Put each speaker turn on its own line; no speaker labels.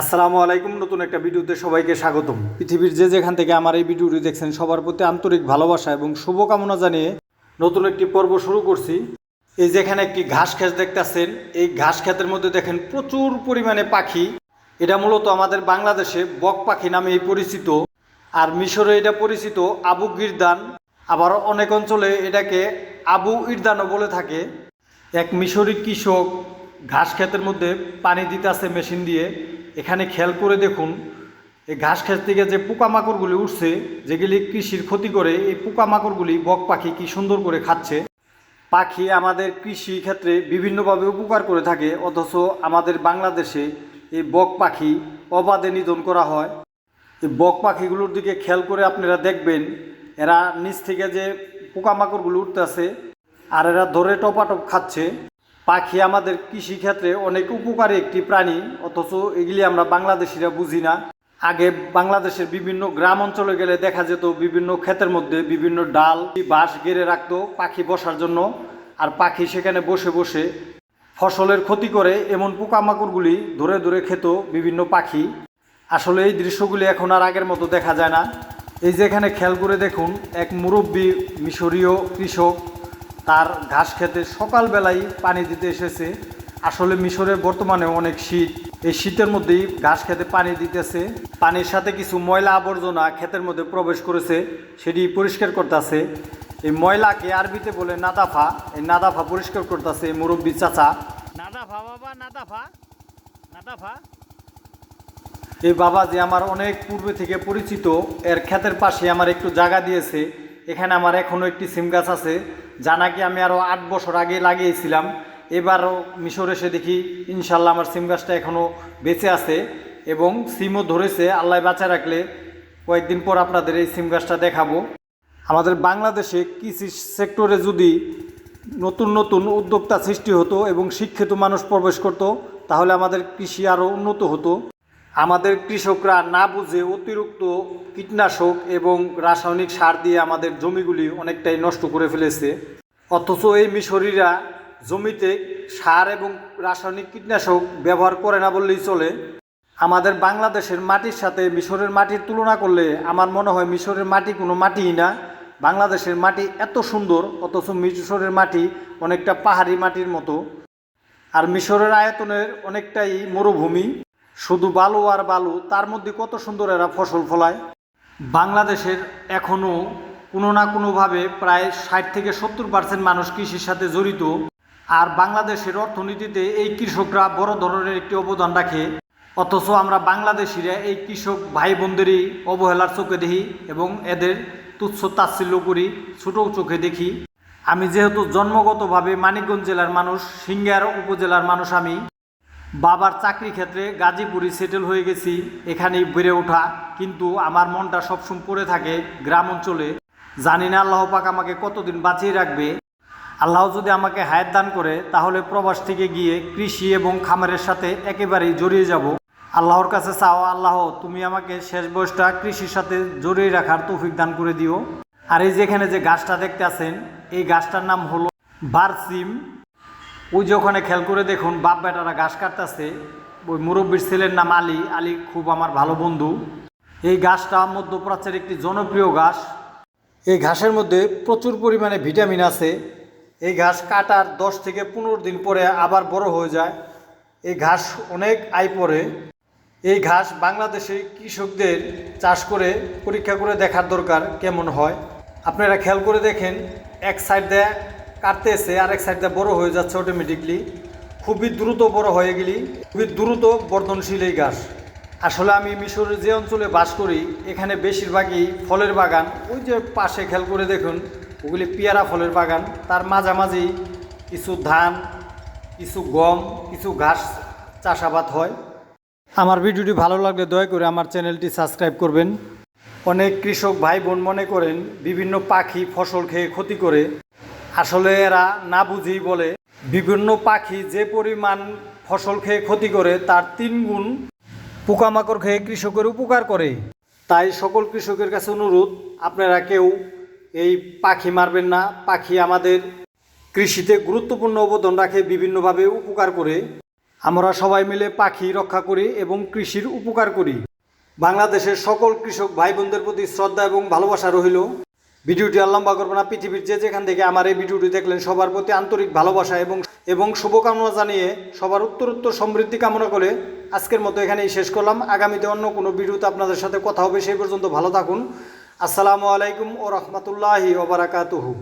আসসালামু আলাইকুম। নতুন একটা ভিডিওতে সবাইকে স্বাগতম। পৃথিবীর যে যেখান থেকে আমার এই ভিডিওটি দেখছেন, সবার প্রতি আন্তরিক ভালোবাসা এবং শুভকামনা জানিয়ে নতুন একটি পর্ব শুরু করছি। এই যেখানে একটি ঘাস ক্ষেত দেখতেছেন, এই ঘাস ক্ষেতের মধ্যে দেখেন প্রচুর পরিমাণে পাখি। এটা মূলত আমাদের বাংলাদেশে বক পাখি নামেই পরিচিত। আর মিশরে এটা পরিচিত আবু গিরদান। আবার অনেক অঞ্চলে এটাকে আবু ইরদানও বলে থাকে। এক মিশরি কৃষক ঘাস ক্ষেতের মধ্যে পানি দিতে আসে মেশিন দিয়ে। এখানে খেয়াল করে দেখুন, এই ঘাস ক্ষেত থেকে যে পোকামাকড়গুলি উঠছে, যেগুলি কৃষির ক্ষতি করে, এই পোকামাকড়গুলি বক পাখি কি সুন্দর করে খাচ্ছে। পাখি আমাদের কৃষি ক্ষেত্রে বিভিন্নভাবে উপকার করে থাকে, অথচ আমাদের বাংলাদেশে এই বক পাখি অবাধে নিধন করা হয়। এই বক পাখিগুলোর দিকে খেয়াল করে আপনারা দেখবেন, এরা নিচ থেকে যে পোকামাকড়গুলো উঠতেছে, আর এরা ধরে টপাটপ খাচ্ছে। পাখি আমাদের কৃষি ক্ষেত্রে অনেক উপকারী একটি প্রাণী, অথচ এগুলি আমরা বাংলাদেশিরা বুঝি না। আগে বাংলাদেশের বিভিন্ন গ্রাম অঞ্চলে গেলে দেখা যেত বিভিন্ন ক্ষেতের মধ্যে বিভিন্ন ডাল, বাঁশ গেড়ে রাখতো পাখি বসার জন্য, আর পাখি সেখানে বসে বসে ফসলের ক্ষতি করে এমন পোকামাকড়গুলি ধরে ধরে খেত বিভিন্ন পাখি। আসলে এই দৃশ্যগুলি এখন আর আগের মতো দেখা যায় না। এই যে এখানে খেয়াল করে দেখুন, এক মুরব্বী মিশরীয় কৃষক তার ঘাস খেতে সকালবেলায় পানি দিতে এসেছে। আসলে মিশরে বর্তমানে অনেক শীত। এই শীতের মধ্যেই ঘাস খেতে পানি দিতেছে। পানির সাথে কিছু ময়লা আবর্জনা ক্ষেতের মধ্যে প্রবেশ করেছে সেটি পরিষ্কার করতেছে। এই ময়লাকে আরবিতে বলে নাদাফা। এই নাদাফা পরিষ্কার করতেছে মুরব্বী চাচা। নাদাফা বাবা নাদাফা। নাদাফা। এই বাবা যে আমার অনেক পূর্বে থেকে পরিচিত। এর ক্ষেতের পাশে আমার একটু জায়গা দিয়েছে। এখানে আমার এখনও একটি সিম গাছ আছে, যা নাকি আমি আরও আট বছর আগে লাগিয়েছিলাম। এবারও মিশর এসে দেখি, ইনশাল্লাহ আমার সিম গাছটা এখনও বেঁচে আছে এবং সিমও ধরেছে, আল্লাহ বাঁচা রাখলে কয়েকদিন পর আপনাদের এই সিম গাছটা দেখাবো। আমাদের বাংলাদেশে কৃষি সেক্টরে যদি নতুন নতুন উদ্যোক্তা সৃষ্টি হতো এবং শিক্ষিত মানুষ প্রবেশ করত, তাহলে আমাদের কৃষি আরও উন্নত হতো। আমাদের কৃষকরা না বুঝে অতিরিক্ত কীটনাশক এবং রাসায়নিক সার দিয়ে আমাদের জমিগুলি অনেকটাই নষ্ট করে ফেলেছে। অথচ এই মিশরীরা জমিতে সার এবং রাসায়নিক কীটনাশক ব্যবহার করে না বললেই চলে। আমাদের বাংলাদেশের মাটির সাথে মিশরের মাটির তুলনা করলে আমার মনে হয় মিশরের মাটি কোনো মাটিই না। বাংলাদেশের মাটি এত সুন্দর, অথচ মিশরের মাটি অনেকটা পাহাড়ি মাটির মতো। আর মিশরের আয়তনের অনেকটাই মরুভূমি। শুধু বালু আর বালু, তার মধ্যে কত সুন্দর এরা ফসল ফলায়। বাংলাদেশের এখনও কোনো না কোনোভাবে প্রায় ষাট থেকে সত্তর পার্সেন্ট মানুষ কৃষির সাথে জড়িত। আর বাংলাদেশের অর্থনীতিতে এই কৃষকরা বড় ধরনের একটি অবদান রাখে। অথচ আমরা বাংলাদেশিরা এই কৃষক ভাই বোনদেরই অবহেলার চোখে দেখি এবং এদের তুচ্ছ তাচ্ছিল্য করি, ছোটো চোখে দেখি। আমি যেহেতু জন্মগতভাবে মানিকগঞ্জ জেলার মানুষ, সিঙ্গার উপজেলার মানুষ আমি বাবার চাকরি ক্ষেত্রে গাজীপুরে সেটেল হয়ে গেছি, এখানেই বেড়ে ওঠা। কিন্তু আমার মনটা সবসময় পড়ে থাকে গ্রাম অঞ্চলে। জানি না আল্লাহ পাক আমাকে কতদিন বাঁচিয়ে রাখবে। আল্লাহ যদি আমাকে হায়াত দান করে, তাহলে প্রবাস থেকে গিয়ে কৃষি এবং খামারের সাথে একেবারেই জড়িয়ে যাব। আল্লাহর কাছে চাও, আল্লাহ, তুমি আমাকে শেষ বয়সটা কৃষির সাথে জড়িয়ে রাখার তৌফিক দান করে দিও। আর এই যেখানে যে গাছটা দেখতে আছেন, এই গাছটার নাম হলো বারসিম। ওই যে ওখানে খেয়াল করে দেখুন, বাপ বেটারা ঘাস কাটতেছে। ওই মুরব্বীর ছেলের নাম আলী। আলী খুব আমার ভালো বন্ধু। এই গাছটা মধ্যপ্রাচ্যের একটি জনপ্রিয় ঘাস। এই ঘাসের মধ্যে প্রচুর পরিমাণে ভিটামিন আছে। এই ঘাস কাটার দশ থেকে পনেরো দিন পরে আবার বড় হয়ে যায়। এই ঘাস অনেক আয় পড়ে। এই ঘাস বাংলাদেশে কৃষকদের চাষ করে পরীক্ষা করে দেখার দরকার কেমন হয়। আপনারা খেয়াল করে দেখেন, এক সাইড দিয়ে কাটতে এসে আরেক সাইডটা বড় হয়ে যাচ্ছে অটোমেটিকলি খুবই দ্রুত বড় হয়ে গেলি, খুবই দ্রুত বর্ধনশীল এই গাছ। আসলে আমি মিশরের যে অঞ্চলে বাস করি, এখানে বেশিরভাগই ফলের বাগান। ওই যে পাশে খেয়াল করে দেখুন, ওগুলি পেয়ারা ফলের বাগান। তার মাঝামাঝি কিছু ধান, কিছু গম, কিছু ঘাস চাষাবাদ হয়। আমার ভিডিওটি ভালো লাগলে দয়া করে আমার চ্যানেলটি সাবস্ক্রাইব করবেন। অনেক কৃষক ভাই বোন মনে করেন, বিভিন্ন পাখি ফসল খেয়ে ক্ষতি করে। আসলে এরা না বুঝেই বলে। বিভিন্ন পাখি যে পরিমাণ ফসল খেয়ে ক্ষতি করে, তার তিন গুণ পোকামাকড় খেয়ে কৃষকের উপকার করে। তাই সকল কৃষকের কাছে অনুরোধ, আপনারা কেউ এই পাখি মারবেন না। পাখি আমাদের কৃষিতে গুরুত্বপূর্ণ অবদান রাখে, বিভিন্নভাবে উপকার করে। আমরা সবাই মিলে পাখি রক্ষা করি এবং কৃষির উপকার করি। বাংলাদেশের সকল কৃষক ভাই বোনদের প্রতি শ্রদ্ধা এবং ভালোবাসা রহিল ভিডিওটি আর লম্বা করব না। পৃথিবীর যে যেখান থেকে আমার এই ভিডিওটি দেখলেন, সবার প্রতি আন্তরিক ভালোবাসা এবং এবং শুভকামনা জানিয়ে সবার উত্তর উত্তর সমৃদ্ধি কামনা করে আজকের মতো এখানেই শেষ করলাম। আগামীতে অন্য কোনো ভিডিওতে আপনাদের সাথে কথা হবে, সেই পর্যন্ত ভালো থাকুন। আসসালামু আলাইকুম ও রহমতুল্লাহি ওবরাকাতুহু।